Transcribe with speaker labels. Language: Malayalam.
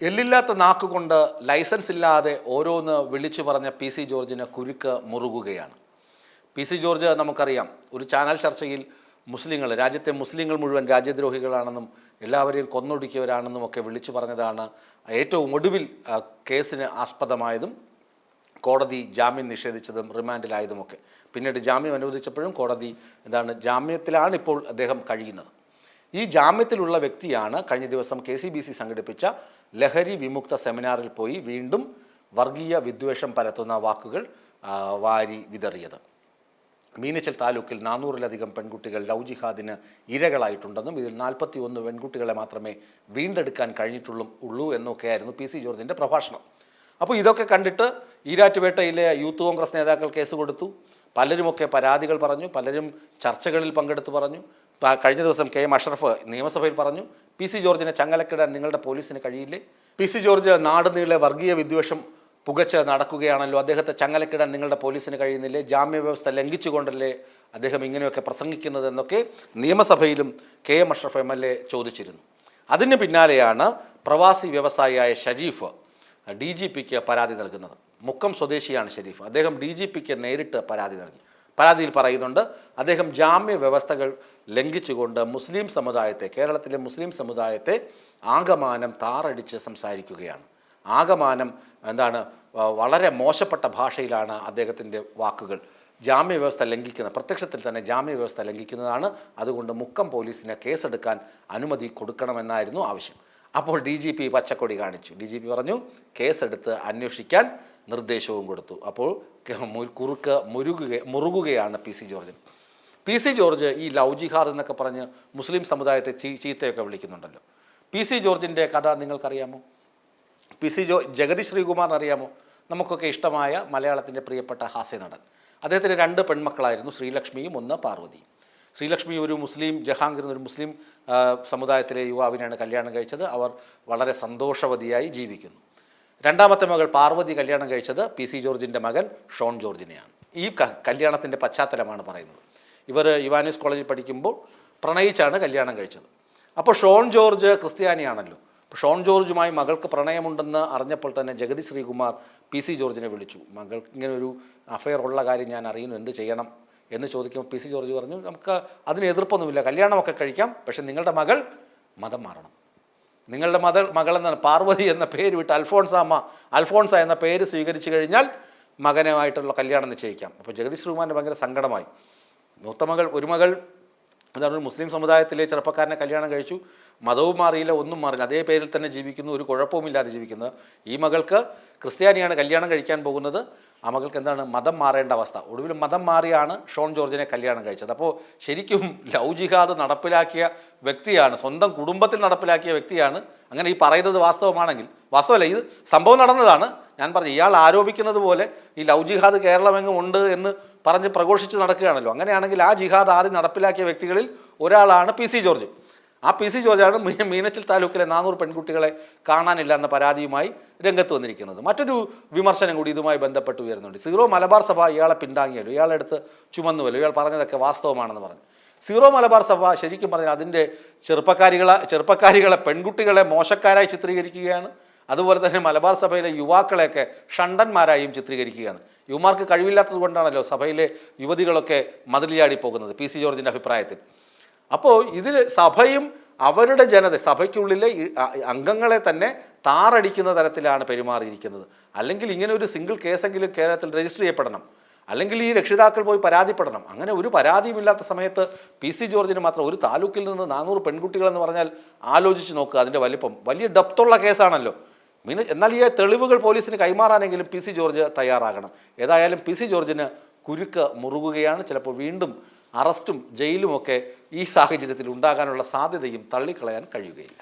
Speaker 1: എല്ലില്ലാത്ത നാക്കുകൊണ്ട് ലൈസൻസ് ഇല്ലാതെ ഓരോന്ന് വിളിച്ചു പറഞ്ഞ പി സി ജോർജിന് കുരുക്ക് മുറുകുകയാണ്. പി സി ജോർജ് നമുക്കറിയാം ഒരു ചാനൽ ചർച്ചയിൽ മുസ്ലിങ്ങൾ രാജ്യത്തെ മുസ്ലിങ്ങൾ മുഴുവൻ രാജ്യദ്രോഹികളാണെന്നും എല്ലാവരെയും കൊന്നൊടുക്കിയവരാണെന്നും ഒക്കെ വിളിച്ചു പറഞ്ഞതാണ് ഏറ്റവും ഒടുവിൽ കേസിന് ആസ്പദമായതും കോടതി ജാമ്യം നിഷേധിച്ചതും റിമാൻഡിലായതുമൊക്കെ. പിന്നീട് ജാമ്യം അനുവദിച്ചപ്പോഴും കോടതി എന്താണ് ജാമ്യത്തിലാണ് ഇപ്പോൾ അദ്ദേഹം കഴിയുന്നത്. ഈ ജാമ്യത്തിലുള്ള വ്യക്തിയാണ് കഴിഞ്ഞ ദിവസം കെ സി ബി സി സംഘടിപ്പിച്ച ലഹരി വിമുക്ത സെമിനാറിൽ പോയി വീണ്ടും വർഗീയ വിദ്വേഷം പരത്തുന്ന വാക്കുകൾ വാരി വിതറിയത്. മീനച്ചൽ താലൂക്കിൽ നാനൂറിലധികം പെൺകുട്ടികൾ ലവ് ജിഹാദിന് ഇരകളായിട്ടുണ്ടെന്നും ഇതിൽ നാൽപ്പത്തി ഒന്ന് പെൺകുട്ടികളെ മാത്രമേ വീണ്ടെടുക്കാൻ കഴിഞ്ഞിട്ടുള്ളൂ ഉള്ളൂ എന്നൊക്കെയായിരുന്നു പി സി ജോർജിന്റെ പ്രഭാഷണം. അപ്പോൾ ഇതൊക്കെ കണ്ടിട്ട് ഈരാറ്റുപേട്ടയിലെ യൂത്ത് കോൺഗ്രസ് നേതാക്കൾ കേസ് കൊടുത്തു. പലരുമൊക്കെ പരാതികൾ പറഞ്ഞു പലരും ചർച്ചകളിൽ പങ്കെടുത്തു പറഞ്ഞു. കഴിഞ്ഞ ദിവസം കെ എം അഷ്റഫ് നിയമസഭയിൽ പറഞ്ഞു പി സി ജോർജിനെ ചങ്ങലക്കിടാൻ നിങ്ങളുടെ പോലീസിന് കഴിയില്ലേ? പി സി ജോർജ് നാട് നീളെ വർഗീയ വിദ്വേഷം പുകച്ച് നടക്കുകയാണല്ലോ അദ്ദേഹത്തെ ചങ്ങലക്കിടാൻ നിങ്ങളുടെ പോലീസിന് കഴിയുന്നില്ലേ? ജാമ്യ വ്യവസ്ഥ ലംഘിച്ചുകൊണ്ടല്ലേ അദ്ദേഹം ഇങ്ങനെയൊക്കെ പ്രസംഗിക്കുന്നത് എന്നൊക്കെ നിയമസഭയിലും K M Ashraf M L A ചോദിച്ചിരുന്നു. അതിന് പിന്നാലെയാണ് പ്രവാസി വ്യവസായിയായ ഷരീഫ് ഡി ജി പിക്ക് പരാതി നൽകുന്നത്. മുക്കം സ്വദേശിയാണ് ഷരീഫ്. അദ്ദേഹം ഡി ജി പിക്ക് നേരിട്ട് പരാതി നൽകി. പരാതിയിൽ പറയുന്നുണ്ട് അദ്ദേഹം ജാമ്യ വ്യവസ്ഥകൾ ലംഘിച്ചുകൊണ്ട് മുസ്ലിം സമുദായത്തെ കേരളത്തിലെ മുസ്ലിം സമുദായത്തെ ആകമാനം താറടിച്ച് സംസാരിക്കുകയാണ്. ആകമാനം എന്താണ് വളരെ മോശപ്പെട്ട ഭാഷയിലാണ് അദ്ദേഹത്തിന്റെ വാക്കുകൾ. ജാമ്യ വ്യവസ്ഥ ലംഘിക്കുന്ന പ്രത്യക്ഷത്തിൽ തന്നെ ജാമ്യ വ്യവസ്ഥ ലംഘിക്കുന്നതാണ്. അതുകൊണ്ട് മുക്കം പോലീസിന് കേസെടുക്കാൻ അനുമതി കൊടുക്കണമെന്നായിരുന്നു ആവശ്യം. അപ്പോൾ ഡി ജി പി പച്ചക്കൊടി കാണിച്ചു. ഡി ജി പി പറഞ്ഞു കേസെടുത്ത് അന്വേഷിക്കാൻ നിർദ്ദേശവും കൊടുത്തു. അപ്പോൾ കുറുക്ക മുരുകുക മുറുകുകയാണ് P C George. P C George ഈ ലവ് ജിഹാദ് എന്നൊക്കെ പറഞ്ഞ് മുസ്ലിം സമുദായത്തെ ചീ- ചീത്തയൊക്കെ വിളിക്കുന്നുണ്ടല്ലോ. പി സി ജോർജിന്റെ കഥ നിങ്ങൾക്കറിയാമോ? പി സി ജോ ജഗതി ശ്രീകുമാറിന് അറിയാമോ? നമുക്കൊക്കെ ഇഷ്ടമായ മലയാളത്തിന്റെ പ്രിയപ്പെട്ട ഹാസ്യ നടൻ. അദ്ദേഹത്തിന് രണ്ട് പെൺമക്കളായിരുന്നു ശ്രീലക്ഷ്മിയും ഒന്ന് പാർവതിയും. ശ്രീലക്ഷ്മി ഒരു മുസ്ലിം ജഹാംഗീർ എന്നൊരു മുസ്ലിം സമുദായത്തിലെ യുവാവിനെയാണ് കല്യാണം കഴിച്ചത്. അവർ വളരെ സന്തോഷവതിയായി ജീവിക്കുന്നു. രണ്ടാമത്തെ മകൾ പാർവതി കല്യാണം കഴിച്ചത് പി സി ജോർജിന്റെ മകൻ ഷോൺ ജോർജിനെയാണ്. ഈ കല്യാണത്തിന്റെ പശ്ചാത്തലമാണ് പറയുന്നത്. ഇവർ യുവാനിസ് കോളേജിൽ പഠിക്കുമ്പോൾ പ്രണയിച്ചാണ് കല്യാണം കഴിച്ചത്. അപ്പോൾ ഷോൺ ജോർജ് ക്രിസ്ത്യാനിയാണല്ലോ. ഷോൺ ജോർജുമായി മകൾക്ക് പ്രണയമുണ്ടെന്ന് അറിഞ്ഞപ്പോൾ തന്നെ ജഗതി ശ്രീകുമാർ പി സി ജോർജിനെ വിളിച്ചു. മകൾക്ക് ഇങ്ങനെ ഒരു അഫയർ ഉള്ള കാര്യം ഞാൻ അറിയുന്നു എന്ത് ചെയ്യണം എന്ന് ചോദിക്കുമ്പോൾ പി സി ജോർജ് പറഞ്ഞു നമുക്ക് അതിന് എതിർപ്പൊന്നുമില്ല കല്യാണമൊക്കെ കഴിക്കാം പക്ഷേ നിങ്ങളുടെ മകൾ മതം മാറണം. നിങ്ങളുടെ മത മകൾ എന്ന പാർവതി എന്ന പേര് വിട്ട് അൽഫോൺസാമ്മ അൽഫോൺസ എന്ന പേര് സ്വീകരിച്ചു കഴിഞ്ഞാൽ മകനുമായിട്ടുള്ള കല്യാണം നിശ്ചയിക്കാം. അപ്പോൾ ജഗദീഷ് ശ്രീകുമാറിന് ഭയങ്കര സങ്കടമായി. മൂത്ത മകൾ ഒരു മകൾ എന്താണ് ഒരു മുസ്ലിം സമുദായത്തിലെ ചെറുപ്പക്കാരനെ കല്യാണം കഴിച്ചു. മതവും മാറിയില്ല ഒന്നും മാറില്ല അതേ പേരിൽ തന്നെ ജീവിക്കുന്നു ഒരു കുഴപ്പവുമില്ലാതെ ജീവിക്കുന്നത് ഈ മകൾക്ക് ക്രിസ്ത്യാനിയാണ് കല്യാണം കഴിക്കാൻ പോകുന്നത്. ആ മകൾക്ക് എന്താണ് മതം മാറേണ്ട അവസ്ഥ. ഒടുവിൽ മതം മാറിയാണ് ഷോൺ ജോർജിനെ കല്യാണം കഴിച്ചത്. അപ്പോൾ ശരിക്കും ലൗജിഹാദ് ജിഹാദ് നടപ്പിലാക്കിയ വ്യക്തിയാണ് സ്വന്തം കുടുംബത്തിൽ നടപ്പിലാക്കിയ വ്യക്തിയാണ്. അങ്ങനെ ഈ പറയുന്നത് വാസ്തവമാണെങ്കിൽ വാസ്തവമല്ല ഇത് സംഭവം നടന്നതാണ്. ഞാൻ പറഞ്ഞു ഇയാൾ ആരോപിക്കുന്നത് പോലെ ഈ ലൗജിഹാദ് ജിഹാദ് കേരളമെങ്ങും ഉണ്ട് എന്ന് പറഞ്ഞ് പ്രഘോഷിച്ച് നടക്കുകയാണല്ലോ. അങ്ങനെയാണെങ്കിൽ ആ ജിഹാദ് ആദ്യം നടപ്പിലാക്കിയ വ്യക്തികളിൽ ഒരാളാണ് പി സി ജോർജ്. ആ പി സി ജോർജാണ് മീനച്ചിൽ താലൂക്കിലെ നാനൂറ് പെൺകുട്ടികളെ കാണാനില്ല എന്ന പരാതിയുമായി രംഗത്ത് വന്നിരിക്കുന്നത്. മറ്റൊരു വിമർശനം കൂടി ഇതുമായി ബന്ധപ്പെട്ട് ഉയരുന്നുണ്ട്. സീറോ മലബാർ സഭ ഇയാളെ പിന്താങ്ങിയല്ലോ. ഇയാളെ അടുത്ത് ചുമന്നുവല്ലോ. ഇയാൾ പറഞ്ഞതൊക്കെ വാസ്തവമാണെന്ന് പറഞ്ഞു. സീറോ മലബാർ സഭ ശരിക്കും പറഞ്ഞാൽ അതിന്റെ ചെറുപ്പക്കാരികളെ ചെറുപ്പക്കാരികളെ പെൺകുട്ടികളെ മോശക്കാരായി ചിത്രീകരിക്കുകയാണ്. അതുപോലെ തന്നെ മലബാർ സഭയിലെ യുവാക്കളെയൊക്കെ ഷണ്ടന്മാരായും ചിത്രീകരിക്കുകയാണ്. യുവമാർക്ക് കഴിവില്ലാത്തത് കൊണ്ടാണല്ലോ സഭയിലെ യുവതികളൊക്കെ മതിലിയാടി പോകുന്നത് പി സി ജോർജിന്റെ അഭിപ്രായത്തിൽ. അപ്പോൾ ഇതിൽ സഭയും അവരുടെ ജനത സഭയ്ക്കുള്ളിലെ അംഗങ്ങളെ തന്നെ താറടിക്കുന്ന തരത്തിലാണ് പെരുമാറിയിരിക്കുന്നത്. അല്ലെങ്കിൽ ഇങ്ങനെ ഒരു സിംഗിൾ കേസെങ്കിലും കേരളത്തിൽ രജിസ്റ്റർ ചെയ്യപ്പെടണം. അല്ലെങ്കിൽ ഈ രക്ഷിതാക്കൾ പോയി പരാതിപ്പെടണം. അങ്ങനെ ഒരു പരാതിയുമില്ലാത്ത സമയത്ത് പി സി ജോർജിന് മാത്രം ഒരു താലൂക്കിൽ നിന്ന് നാനൂറ് പെൺകുട്ടികൾ എന്ന് പറഞ്ഞാൽ ആലോചിച്ച് നോക്കുക അതിന്റെ വലിപ്പം. വലിയ ഡെപ്തുള്ള കേസാണല്ലോ മീന എന്നാൽ ഈ തെളിവുകൾ പോലീസിന് കൈമാറാനെങ്കിലും പി സി ജോർജ് തയ്യാറാകണം. ഏതായാലും പി സി ജോർജിന് കുരുക്ക് മുറുകുകയാണ്. ചിലപ്പോൾ വീണ്ടും അറസ്റ്റും ജയിലുമൊക്കെ ഈ സാഹചര്യത്തിൽ ഉണ്ടാകാനുള്ള സാധ്യതയും തള്ളിക്കളയാൻ കഴിയുകയില്ല.